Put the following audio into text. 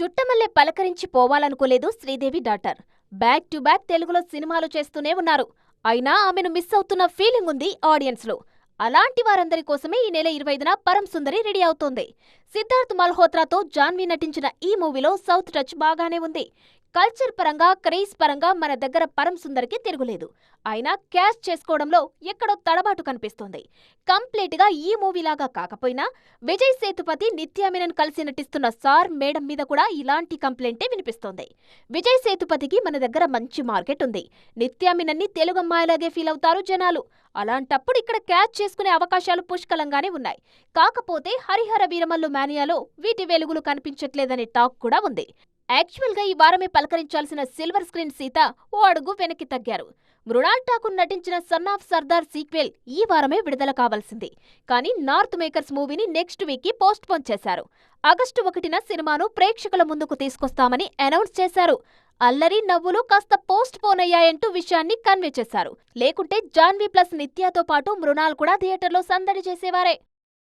చుట్టమల్లె పలకరించి పోవాలనుకోలేదు Sridevi daughter back to back తెలుగులో సినిమాలు చేస్తూనే ఉన్నారు. అయినా ఆమెను మిస్ అవుతున్న ఫీలింగ్ ఉంది ఆడియన్స్లో. అలాంటి వారందరి కోసమే ఈ నెల ఇరవై ఐదున పరం సుందరి రెడీ అవుతోంది. సిద్ధార్థ్ మల్హోత్రాతో జాన్వీ నటించిన ఈ మూవీలో సౌత్ టచ్ బాగానే ఉంది. కల్చర్ పరంగా క్రేజ్ పరంగా మన దగ్గర పరం సుందరికి తిరుగులేదు. అయినా క్యాష్ చేసుకోవడంలో ఎక్కడో తడబాటు కనిపిస్తోంది. కంప్లీట్గా ఈ మూవీలాగా కాకపోయినా విజయ్ సేతుపతి నిత్యామినన్ కలిసి నటిస్తున్న సార్ మేడం మీద కూడా ఇలాంటి కంప్లైంటే వినిపిస్తోంది. విజయ్ సేతుపతికి మన దగ్గర మంచి మార్కెట్ ఉంది. నిత్యామినన్ని తెలుగు అమ్మాయిలాగే ఫీల్ అవుతారు జనాలు. అలాంటప్పుడు ఇక్కడ క్యాచ్ చేసుకునే అవకాశాలు పుష్కలంగానే ఉన్నాయి. కాకపోతే హరిహర వీరమల్లు మానియాలో వీటి వెలుగులు కనిపించట్లేదనే టాక్ కూడా ఉంది. యాక్చువల్గా ఈ వారమే పలకరించాల్సిన సిల్వర్ స్క్రీన్ సీత ఓ అడుగు వెనక్కి తగ్గారు. మృణాల్ ఠాకూర్ నటించిన సన్ ఆఫ్ సర్దార్ సీక్వెల్ ఈ వారమే విడుదల కావాల్సింది. కానీ నార్త్ మేకర్స్ మూవీని నెక్స్ట్ వీక్కి పోస్ట్ పోన్ చేశారు. ఆగస్టు ఒకటిన సినిమాను ప్రేక్షకుల ముందుకు తీసుకొస్తామని అనౌన్స్ చేశారు. అల్లరి నవ్వులు కాస్త పోస్ట్ పోన్ అయ్యాయంటూ విషయాన్ని కన్వే చేశారు. లేకుంటే జాన్వీ ప్లస్ నిత్యాతో పాటు మృణాల్ కూడా థియేటర్లో సందడి చేసేవారే.